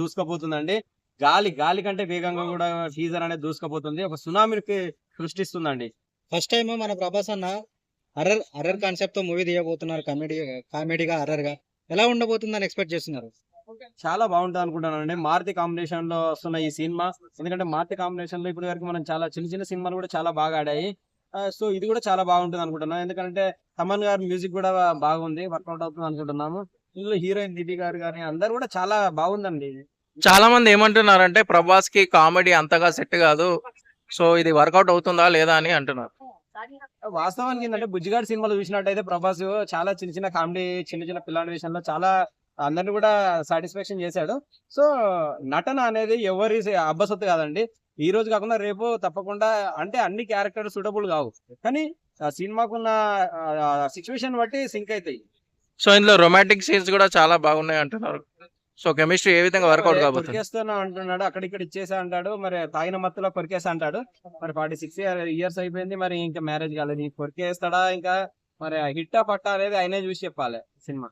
దూసుకుపోతుందండి. గాలి గాలి కంటే వేగంగా కూడా టీజర్ అనేది దూసుకుపోతుంది. ఒక సునామీకి సృష్టిస్తుందండి. ఫస్ట్ టైం మన ప్రభాస్ అన్న హర్రర్ హర్రర్ కాన్సెప్ట్తో మూవీ తీయబోతున్నారు. కామెడీ కామెడీగా హర్రర్గా ఎలా ఉండబోతుందని ఎక్స్పెక్ట్ చేస్తున్నారు? చాలా బాగుంటుంది అనుకుంటానండి. మారుతి కాంబినేషన్లో వస్తున్న ఈ సినిమా. ఎందుకంటే మారుతి కాంబినేషన్లో ఇప్పటి వరకు మనం చాలా చిన్న చిన్న సినిమాలు కూడా చాలా బాగా ఆడాయి. సో ఇది కూడా చాలా బాగుంటుంది అనుకుంటున్నాను. ఎందుకంటే తమన్ గారి మ్యూజిక్ కూడా బాగుంది. వర్కౌట్ అవుతుంది అనుకుంటున్నాము. ఇందులో హీరోయిన్ దీపి గారు కానీ అందరు కూడా చాలా బాగుందండి. చాలా మంది ఏమంటున్నారంటే ప్రభాస్కి కామెడీ అంతగా సెట్ కాదు. సో ఇది వర్కౌట్ అవుతుందా లేదా అని అంటున్నారు. వాస్తవానికి ఏంటంటే బుజ్జిగాడి సినిమాలు చూసినట్టయితే ప్రభాస్ చాలా చిన్న చిన్న కామెడీ చిన్న చిన్న పిల్లాడి విషయంలో చాలా అందరిని కూడా సాటిస్ఫాక్షన్ చేశాడు. సో నటన అనేది ఎవరి అబ్బసొత్తు కాదండి. ఈ రోజు కాకుండా రేపు తప్పకుండా అంటే అన్ని క్యారెక్టర్ సూటబుల్ కావు. కానీ ఆ సినిమాకున్న సిచ్యువేషన్ బట్టి సింక్ అవుతాయి సో ఇందులో రొమాంటిక్ సీన్స్ కూడా చాలా బాగున్నాయి అంటున్నారు. సో కెమిస్ట్రీ ఏ విధంగా వర్కౌట్ కాబోతుంది? కొరికేస్తాను అంటున్నాడు అక్కడ ఇక్కడ ఇచ్చేసా అంటాడు మరి తాగిన మత్తులో కొరికేసా అంటాడు. మరి ఫార్టీ సిక్స్ ఇయర్స్ అయిపోయింది మరి ఇంకా మ్యారేజ్ కాలేదు. కొరికేస్తాడా ఇంకా? మరి హిట్టా పట్టా అనేది ఆయనే చూసి చెప్పాలి సినిమా.